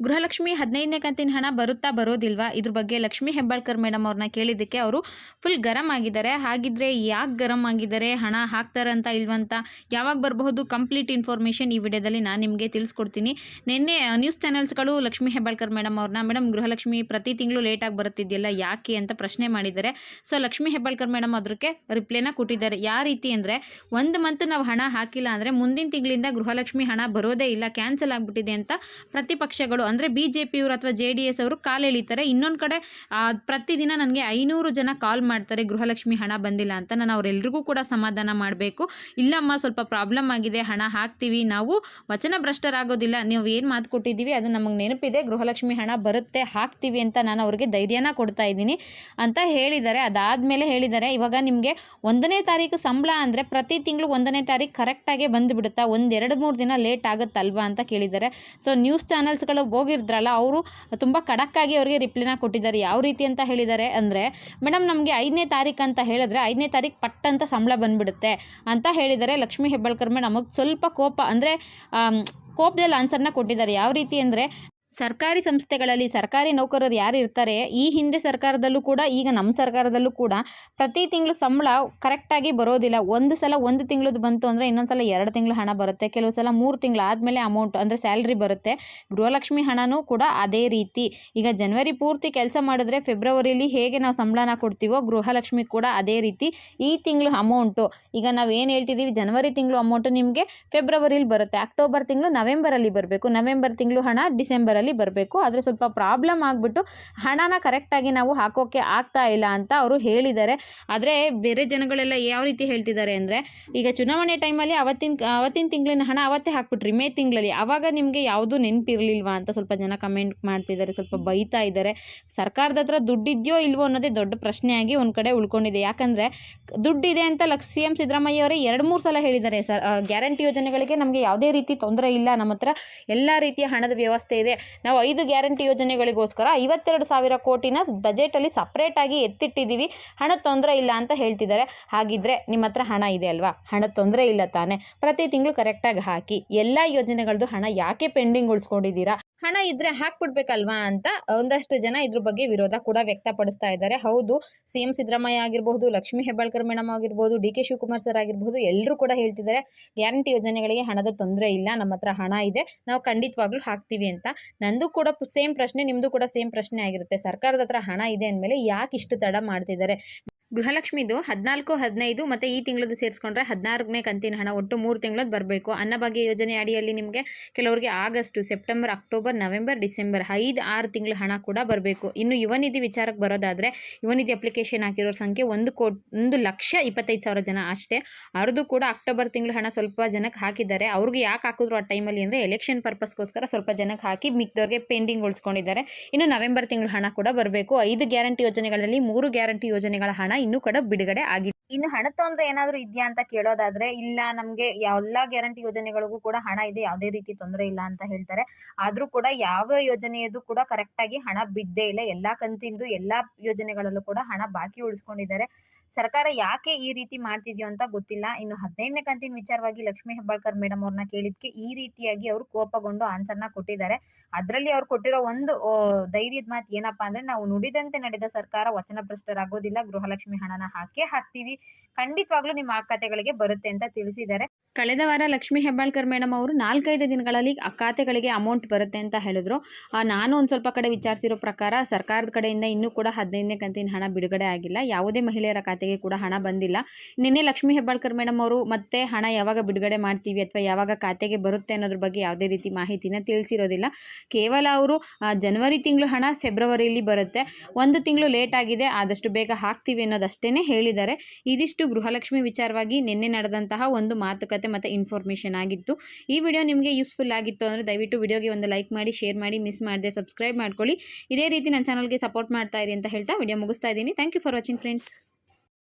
ಗೃಹಲಕ್ಷ್ಮಿ ಹದಿನೈದನೇ ಕಂತಿನ ಹಣ ಬರುತ್ತಾ ಬರೋದಿಲ್ವಾ? ಇದ್ರ ಬಗ್ಗೆ ಲಕ್ಷ್ಮಿ ಹೆಬ್ಬಾಳ್ಕರ್ ಮೇಡಮ್ ಅವ್ರನ್ನ ಕೇಳಿದ್ದಕ್ಕೆ ಅವರು ಫುಲ್ ಗರಂ ಆಗಿದ್ದಾರೆ. ಹಾಗಿದ್ರೆ ಯಾಕೆ ಗರಂ ಆಗಿದ್ದಾರೆ? ಹಣ ಹಾಕ್ತಾರಂತ ಇಲ್ವಂತ? ಯಾವಾಗ ಬರಬಹುದು? ಕಂಪ್ಲೀಟ್ ಇನ್ಫಾರ್ಮೇಷನ್ ಈ ವಿಡಿಯೋದಲ್ಲಿ ನಾನು ನಿಮಗೆ ತಿಳಿಸ್ಕೊಡ್ತೀನಿ. ನಿನ್ನೆ ನ್ಯೂಸ್ ಚಾನೆಲ್ಸ್ಗಳು ಲಕ್ಷ್ಮಿ ಹೆಬ್ಬಾಳ್ಕರ್ ಮೇಡಮ್ ಅವ್ರನ್ನ ಮೇಡಮ್ ಗೃಹಲಕ್ಷ್ಮಿ ಪ್ರತಿ ತಿಂಗಳು ಲೇಟಾಗಿ ಬರುತ್ತಿದ್ದಿಲ್ಲ ಯಾಕೆ? ಅಂತ ಪ್ರಶ್ನೆ ಮಾಡಿದ್ದಾರೆ. ಸೊ ಲಕ್ಷ್ಮಿ ಹೆಬ್ಬಾಳ್ಕರ್ ಮೇಡಮ್ ಅದಕ್ಕೆ ರಿಪ್ಲೈನ ಕೊಟ್ಟಿದ್ದಾರೆ. ಯಾವ ರೀತಿ ಅಂದರೆ, ಒಂದು ಮಂತ್ ನಾವು ಹಣ ಹಾಕಿಲ್ಲ ಅಂದರೆ ಮುಂದಿನ ತಿಂಗಳಿಂದ ಗೃಹಲಕ್ಷ್ಮಿ ಹಣ ಬರೋದೇ ಇಲ್ಲ ಕ್ಯಾನ್ಸಲ್ ಆಗಿಬಿಟ್ಟಿದೆ ಅಂತ ಪ್ರತಿಪಕ್ಷಗಳು ಅಂದರೆ ಬಿ ಜೆ ಪಿಯವರು ಅಥವಾ ಜೆ ಡಿ ಎಸ್ ಅವರು ಕಾಲ್ ಎಳಿತಾರೆ. ಇನ್ನೊಂದು ಕಡೆ ಪ್ರತಿದಿನ ನನಗೆ ಐನೂರು ಜನ ಕಾಲ್ ಮಾಡ್ತಾರೆ, ಗೃಹಲಕ್ಷ್ಮಿ ಹಣ ಬಂದಿಲ್ಲ ಅಂತ. ನಾನು ಅವರೆಲ್ಲರಿಗೂ ಕೂಡ ಸಮಾಧಾನ ಮಾಡಬೇಕು. ಇಲ್ಲಮ್ಮ, ಸ್ವಲ್ಪ ಪ್ರಾಬ್ಲಮ್ ಆಗಿದೆ, ಹಣ ಹಾಕ್ತೀವಿ. ನಾವು ವಚನ ಭ್ರಷ್ಟರಾಗೋದಿಲ್ಲ ನೀವು ಏನು ಮಾತು ಕೊಟ್ಟಿದ್ದೀವಿ, ಅದು ನಮಗೆ ನೆನಪಿದೆ. ಗೃಹಲಕ್ಷ್ಮಿ ಹಣ ಬರುತ್ತೆ, ಹಾಕ್ತೀವಿ ಅಂತ ನಾನು ಅವ್ರಿಗೆ ಧೈರ್ಯನ ಕೊಡ್ತಾ ಇದ್ದೀನಿ ಅಂತ ಹೇಳಿದ್ದಾರೆ ಅದಾದಮೇಲೆ ಹೇಳಿದ್ದಾರೆ ಇವಾಗ ನಿಮಗೆ ಒಂದನೇ ತಾರೀಕು ಸಂಬಳ ಅಂದರೆ ಪ್ರತಿ ತಿಂಗಳು ಒಂದನೇ ತಾರೀಕು ಕರೆಕ್ಟಾಗೆ ಬಂದುಬಿಡುತ್ತಾ? ಒಂದೆರಡು ಮೂರು ದಿನ ಲೇಟ್ ಆಗುತ್ತಲ್ವಾ ಅಂತ ಕೇಳಿದ್ದಾರೆ ಸೊ ನ್ಯೂಸ್ ಚಾನಲ್ಸ್ಗಳು ಹೋಗಿದ್ರಲ್ಲ ಅವರು ತುಂಬ ಖಡಕ್ಕಾಗಿ ಅವರಿಗೆ ರಿಪ್ಲೈನ ಕೊಟ್ಟಿದ್ದಾರೆ. ಯಾವ ರೀತಿ ಅಂತ ಹೇಳಿದ್ದಾರೆ ಅಂದರೆ, ಮೇಡಮ್, ನಮಗೆ ಐದನೇ ತಾರೀಕು ಅಂತ ಹೇಳಿದ್ರೆ ಐದನೇ ತಾರೀಕು ಪಟ್ ಅಂತ ಸಂಬಳ ಬಂದ್ಬಿಡುತ್ತೆ ಅಂತ ಹೇಳಿದ್ದಾರೆ ಲಕ್ಷ್ಮಿ ಹೆಬ್ಬಾಳ್ಕರ್ ಮೇಡಮ್ ನಮಗೆ ಸ್ವಲ್ಪ ಕೋಪ ಅಂದರೆ ಕೋಪದಲ್ಲಿ ಆನ್ಸರ್ನ ಕೊಟ್ಟಿದ್ದಾರೆ. ಯಾವ ರೀತಿ ಅಂದರೆ ಸರ್ಕಾರಿ ಸಂಸ್ಥೆಗಳಲ್ಲಿ ಸರ್ಕಾರಿ ನೌಕರರು ಯಾರು ಇರ್ತಾರೆ, ಈ ಹಿಂದೆ ಸರ್ಕಾರದಲ್ಲೂ ಕೂಡ, ಈಗ ನಮ್ಮ ಸರ್ಕಾರದಲ್ಲೂ ಕೂಡ ಪ್ರತಿ ತಿಂಗಳು ಸಂಬಳ ಕರೆಕ್ಟಾಗಿ ಬರೋದಿಲ್ಲ. ಒಂದು ಸಲ ಒಂದು ತಿಂಗಳದ್ದು ಬಂತು ಅಂದರೆ ಇನ್ನೊಂದು ಸಲ ಎರಡು ತಿಂಗಳು ಹಣ ಬರುತ್ತೆ. ಕೆಲವು ಸಲ ಮೂರು ತಿಂಗಳು ಆದಮೇಲೆ ಅಮೌಂಟ್ ಅಂದರೆ ಸ್ಯಾಲ್ರಿ ಬರುತ್ತೆ. ಗೃಹಲಕ್ಷ್ಮಿ ಹಣನೂ ಕೂಡ ಅದೇ ರೀತಿ. ಈಗ ಜನವರಿ ಪೂರ್ತಿ ಕೆಲಸ ಮಾಡಿದ್ರೆ ಫೆಬ್ರವರಿಲಿ ಹೇಗೆ ನಾವು ಸಂಬಳನ ಕೊಡ್ತೀವೋ ಗೃಹಲಕ್ಷ್ಮಿ ಕೂಡ ಅದೇ ರೀತಿ ಈ ತಿಂಗಳು ಅಮೌಂಟು ಈಗ ನಾವು ಏನು ಹೇಳ್ತಿದ್ದೀವಿ ಜನವರಿ ತಿಂಗಳು ಅಮೌಂಟು ನಿಮಗೆ ಫೆಬ್ರವರಿಲಿ ಬರುತ್ತೆ. ಅಕ್ಟೋಬರ್ ತಿಂಗಳು ನವೆಂಬರಲ್ಲಿ ಬರಬೇಕು. ನವೆಂಬರ್ ತಿಂಗಳು ಹಣ ಡಿಸೆಂಬರಲ್ಲಿ ಬರಬೇಕು. ಆದರೆ ಸ್ವಲ್ಪ ಪ್ರಾಬ್ಲಮ್ ಆಗಿಬಿಟ್ಟು ಹಣನ ಕರೆಕ್ಟಾಗಿ ನಾವು ಹಾಕೋಕ್ಕೆ ಆಗ್ತಾ ಇಲ್ಲ ಅಂತ ಅವರು ಹೇಳಿದ್ದಾರೆ. ಆದರೆ ಬೇರೆ ಜನಗಳೆಲ್ಲ ಯಾವ ರೀತಿ ಹೇಳ್ತಿದ್ದಾರೆ ಅಂದರೆ, ಈಗ ಚುನಾವಣೆ ಟೈಮಲ್ಲಿ ಅವತ್ತಿನ ಅವತ್ತಿನ ತಿಂಗಳಿನ ಹಣ ಅವತ್ತೇ ಹಾಕ್ಬಿಟ್ರಿ, ಮೇ ತಿಂಗಳಲ್ಲಿ. ಆವಾಗ ನಿಮಗೆ ಯಾವುದೂ ನೆನಪಿರಲಿಲ್ವಾ ಅಂತ ಸ್ವಲ್ಪ ಜನ ಕಮೆಂಟ್ ಮಾಡ್ತಿದ್ದಾರೆ, ಸ್ವಲ್ಪ ಬೈತಾ ಇದ್ದಾರೆ. ಸರ್ಕಾರದ ಹತ್ರ ದುಡ್ಡಿದೆಯೋ ಇಲ್ವೋ ಅನ್ನೋದೇ ದೊಡ್ಡ ಪ್ರಶ್ನೆಯಾಗಿ ಒಂದು ಕಡೆ ಉಳ್ಕೊಂಡಿದೆ. ಯಾಕಂದರೆ ದುಡ್ಡಿದೆ ಅಂತ ಲಕ್ಷ ಸಿ ಎಂ ಸಿದ್ದರಾಮಯ್ಯ ಅವರೇ ಎರಡು ಮೂರು ಸಲ ಹೇಳಿದ್ದಾರೆ, ಸರ್ ಗ್ಯಾರಂಟಿ ಯೋಜನೆಗಳಿಗೆ ನಮಗೆ ಯಾವುದೇ ರೀತಿ ತೊಂದರೆ ಇಲ್ಲ, ನಮ್ಮ ಹತ್ರ ಎಲ್ಲ ರೀತಿಯ ಹಣದ ವ್ಯವಸ್ಥೆ ಇದೆ. ನಾವು ಐದು ಗ್ಯಾರಂಟಿ ಯೋಜನೆಗಳಿಗೋಸ್ಕರ ಐವತ್ತೆರಡು ಸಾವಿರ ಕೋಟಿನ ಬಜೆಟಲ್ಲಿ ಸಪ್ರೇಟಾಗಿ ಎತ್ತಿಟ್ಟಿದ್ದೀವಿ. ಹಣ ತೊಂದರೆ ಇಲ್ಲ ಅಂತ ಹೇಳ್ತಿದ್ದಾರೆ. ಹಾಗಿದ್ರೆ ನಿಮ್ಮ ಹತ್ರ ಹಣ ಇದೆ ಅಲ್ವಾ? ಹಣ ತೊಂದರೆ ಇಲ್ಲ ತಾನೆ. ಪ್ರತಿ ತಿಂಗಳು ಕರೆಕ್ಟಾಗಿ ಹಾಕಿ. ಎಲ್ಲ ಯೋಜನೆಗಳದ್ದು ಹಣ ಯಾಕೆ ಪೆಂಡಿಂಗ್ ಉಳಿಸ್ಕೊಂಡಿದ್ದೀರಾ? ಹಣ ಇದ್ರೆ ಹಾಕ್ಬಿಡ್ಬೇಕಲ್ವಾ ಅಂತ ಒಂದಷ್ಟು ಜನ ಇದ್ರ ಬಗ್ಗೆ ವಿರೋಧ ಕೂಡ ವ್ಯಕ್ತಪಡಿಸ್ತಾ ಇದ್ದಾರೆ. ಹೌದು, ಸಿ ಎಂ ಸಿದ್ದರಾಮಯ್ಯ ಆಗಿರಬಹುದು ಲಕ್ಷ್ಮೀ ಹೆಬ್ಬಾಳ್ಕರ್ ಮೇಡಮ್ ಆಗಿರ್ಬೋದು, ಡಿ ಕೆ ಶಿವಕುಮಾರ್ ಸರ್ ಆಗಿರ್ಬೋದು ಎಲ್ಲರೂ ಕೂಡ ಹೇಳ್ತಿದ್ದಾರೆ, ಗ್ಯಾರಂಟಿ ಯೋಜನೆಗಳಿಗೆ ಹಣದ ತೊಂದರೆ ಇಲ್ಲ, ನಮ್ಮ ಹತ್ರ ಹಣ ಇದೆ, ನಾವು ಖಂಡಿತವಾಗ್ಲೂ ಹಾಕ್ತೀವಿ ಅಂತ. ನಂದು ಕೂಡ ಸೇಮ್ ಪ್ರಶ್ನೆ, ನಿಮ್ದು ಕೂಡ ಸೇಮ್ ಪ್ರಶ್ನೆ ಆಗಿರುತ್ತೆ. ಸರ್ಕಾರದ ಹತ್ರ ಹಣ ಇದೆ ಅಂದಮೇಲೆ ಯಾಕೆ ಇಷ್ಟು ತಡ ಮಾಡ್ತಿದ್ದಾರೆ? ಗೃಹಲಕ್ಷ್ಮಿದು ಹದಿನಾಲ್ಕು, ಹದಿನೈದು ಮತ್ತು ಈ ತಿಂಗಳದ್ದು ಸೇರಿಸ್ಕೊಂಡ್ರೆ ಹದಿನಾರನೇ ಕಂತಿನ ಹಣ ಒಟ್ಟು ಮೂರು ತಿಂಗಳದ್ದು ಬರಬೇಕು. ಅನ್ನಭಾಗ್ಯ ಯೋಜನೆ ಅಡಿಯಲ್ಲಿ ನಿಮಗೆ ಕೆಲವರಿಗೆ August September, October, November, December ಐದು, ಆರು ತಿಂಗಳ ಹಣ ಕೂಡ ಬರಬೇಕು. ಇನ್ನು ಯುವನಿಧಿ ವಿಚಾರಕ್ಕೆ ಬರೋದಾದರೆ ಯುವನಿಧಿ ಅಪ್ಲಿಕೇಶನ್ ಹಾಕಿರೋ ಸಂಖ್ಯೆ ಒಂದು ಕೋ ಒಂದು ಲಕ್ಷ ಇಪ್ಪತ್ತೈದು ಸಾವಿರ ಜನ ಅಷ್ಟೇ. ಅವ್ರದ್ದು ಕೂಡ ಅಕ್ಟೋಬರ್ ತಿಂಗಳ ಹಣ ಸ್ವಲ್ಪ ಜನಕ್ಕೆ ಹಾಕಿದ್ದಾರೆ. ಅವ್ರಿಗೆ ಯಾಕೆ ಹಾಕಿದ್ರು ಆ ಟೈಮಲ್ಲಿ ಅಂದರೆ ಎಲೆಕ್ಷನ್ ಪರ್ಪಸ್ಗೋಸ್ಕರ ಸ್ವಲ್ಪ ಜನಕ್ಕೆ ಹಾಕಿ ಮಿಕ್ದವ್ರಿಗೆ ಪೆಂಡಿಂಗ್ ಉಳಿಸ್ಕೊಂಡಿದ್ದಾರೆ. ಇನ್ನು ನವೆಂಬರ್ ತಿಂಗಳ ಹಣ ಕೂಡ ಬರಬೇಕು. ಐದು ಗ್ಯಾರಂಟಿ ಯೋಜನೆಗಳಲ್ಲಿ ಮೂರು ಗ್ಯಾರಂಟಿ ಯೋಜನೆಗಳ ಹಣ ಇನ್ನೂ ಕೂಡ ಬಿಡುಗಡೆ ಆಗಿದೆ ಇನ್ನು ಹಣ ತೊಂದರೆ ಏನಾದರೂ ಇದೆಯಾ ಅಂತ ಕೇಳೋದಾದ್ರೆ, ಇಲ್ಲ ನಮಗೆ ಎಲ್ಲ ಗ್ಯಾರಂಟಿ ಯೋಜನೆಗಳಿಗೂ ಕೂಡ ಹಣ ಇದೆ, ಯಾವುದೇ ರೀತಿ ತೊಂದರೆ ಇಲ್ಲ ಅಂತ ಹೇಳ್ತಾರೆ. ಆದರೂ ಕೂಡ ಯಾವ ಯೋಜನೆಯದು ಕೂಡ ಕರೆಕ್ಟಾಗಿ ಹಣ ಬಿದ್ದೇ ಇಲ್ಲ. ಎಲ್ಲ ಕಂತಿಂದು ಎಲ್ಲ ಯೋಜನೆಗಳಲ್ಲೂ ಕೂಡ ಹಣ ಬಾಕಿ ಉಳಿಸ್ಕೊಂಡಿದ್ದಾರೆ. ಸರ್ಕಾರ ಯಾಕೆ ಈ ರೀತಿ ಮಾಡ್ತಿದ್ಯೋ ಅಂತ ಗೊತ್ತಿಲ್ಲ. ಇನ್ನು ಹದಿನೈದನೇ ಕಂತಿನ ವಿಚಾರವಾಗಿ ಲಕ್ಷ್ಮೀ ಹೆಬ್ಬಾಳ್ಕರ್ ಮೇಡಮ್ ಅವ್ರನ್ನ ಕೇಳಿದ್ಕೆ ಈ ರೀತಿಯಾಗಿ ಅವರು ಕೋಪಗೊಂಡು ಆನ್ಸರ್ನ ಕೊಟ್ಟಿದ್ದಾರೆ. ಅದರಲ್ಲಿ ಅವ್ರು ಕೊಟ್ಟಿರೋ ಒಂದು ಧೈರ್ಯದ ಮಾತು ಏನಪ್ಪಾ ಅಂದ್ರೆ ನಾವು ನುಡಿದಂತೆ ನಡೆದ ಸರ್ಕಾರ ವಚನಭ್ರಷ್ಟರಾಗೋದಿಲ್ಲ. ಗೃಹಲಕ್ಷ್ಮಿ ಹಣನ ಹಾಕೇ ಹಾಕ್ತೀವಿ. ಖಂಡಿತವಾಗ್ಲೂ ನಿಮ್ಮ ಆ ಖಾತೆಗಳಿಗೆ ಬರುತ್ತೆ ಅಂತ ತಿಳಿಸಿದ್ದಾರೆ. ಕಳೆದ ವಾರ ಲಕ್ಷ್ಮೀ ಹೆಬ್ಬಾಳ್ಕರ್ ಮೇಡಮ್ ಅವರು ನಾಲ್ಕೈದು ದಿನಗಳಲ್ಲಿ ಆ ಖಾತೆಗಳಿಗೆ ಅಮೌಂಟ್ ಬರುತ್ತೆ ಅಂತ ಹೇಳಿದ್ರು. ನಾನು ಒಂದು ಸ್ವಲ್ಪ ಕಡೆ ವಿಚಾರಿಸಿರೋ ಪ್ರಕಾರ ಸರ್ಕಾರದ ಕಡೆಯಿಂದ ಇನ್ನೂ ಕೂಡ ಹದಿನೈದನೇ ಕಂತಿನ ಹಣ ಬಿಡುಗಡೆ ಆಗಿಲ್ಲ. ಯಾವುದೇ ಮಹಿಳೆಯರ ಖಾತೆಗೆ ಕೂಡ ಹಣ ಬಂದಿಲ್ಲ. ನಿನ್ನೆ ಲಕ್ಷ್ಮೀ ಹೆಬ್ಬಾಳ್ಕರ್ ಮೇಡಮ್ ಅವರು ಮತ್ತೆ ಹಣ ಯಾವಾಗ ಬಿಡುಗಡೆ ಮಾಡ್ತೀವಿ ಅಥವಾ ಯಾವಾಗ ಖಾತೆಗೆ ಬರುತ್ತೆ ಅನ್ನೋದ್ರ ಬಗ್ಗೆ ಯಾವುದೇ ರೀತಿ ಮಾಹಿತಿನ ತಿಳಿಸಿರೋದಿಲ್ಲ. ಕೇವಲ ಅವರು ಜನವರಿ ತಿಂಗಳು ಹಣ ಫೆಬ್ರವರಿಯಲ್ಲಿ ಬರುತ್ತೆ. ಒಂದು ತಿಂಗಳು ಲೇಟ್ ಆಗಿದೆ, ಆದಷ್ಟು ಬೇಗ ಹಾಕ್ತೀವಿ ಅನ್ನೋದಷ್ಟೇ ಹೇಳಿದ್ದಾರೆ. ಇದಿಷ್ಟು ಗೃಹಲಕ್ಷ್ಮಿ ವಿಚಾರವಾಗಿ ನಿನ್ನೆ ನಡೆದಂತಹ ಒಂದು ಮಾತುಕತೆ ಮತ್ತು ಇನ್ಫಾರ್ಮೇಷನ್ ಆಗಿತ್ತು. ಈ ವಿಡಿಯೋ ನಿಮಗೆ ಯೂಸ್ಫುಲ್ ಆಗಿತ್ತು ಅಂದರೆ ದಯವಿಟ್ಟು ವಿಡಿಯೋಗೆ ಒಂದು ಲೈಕ್ ಮಾಡಿ, ಶೇರ್ ಮಾಡಿ, ಮಿಸ್ ಮಾಡದೆ ಸಬ್ಸ್ಕ್ರೈಬ್ ಮಾಡ್ಕೊಳ್ಳಿ. ಇದೇ ರೀತಿ ನನ್ನ ಚಾನಲ್ಗೆ ಸಪೋರ್ಟ್ ಮಾಡ್ತಾ ಇರಿ ಅಂತ ಹೇಳ್ತಾ ವಿಡಿಯೋ ಮುಗಿಸ್ತಾ ಇದ್ದೀನಿ. Thank you for watching friends.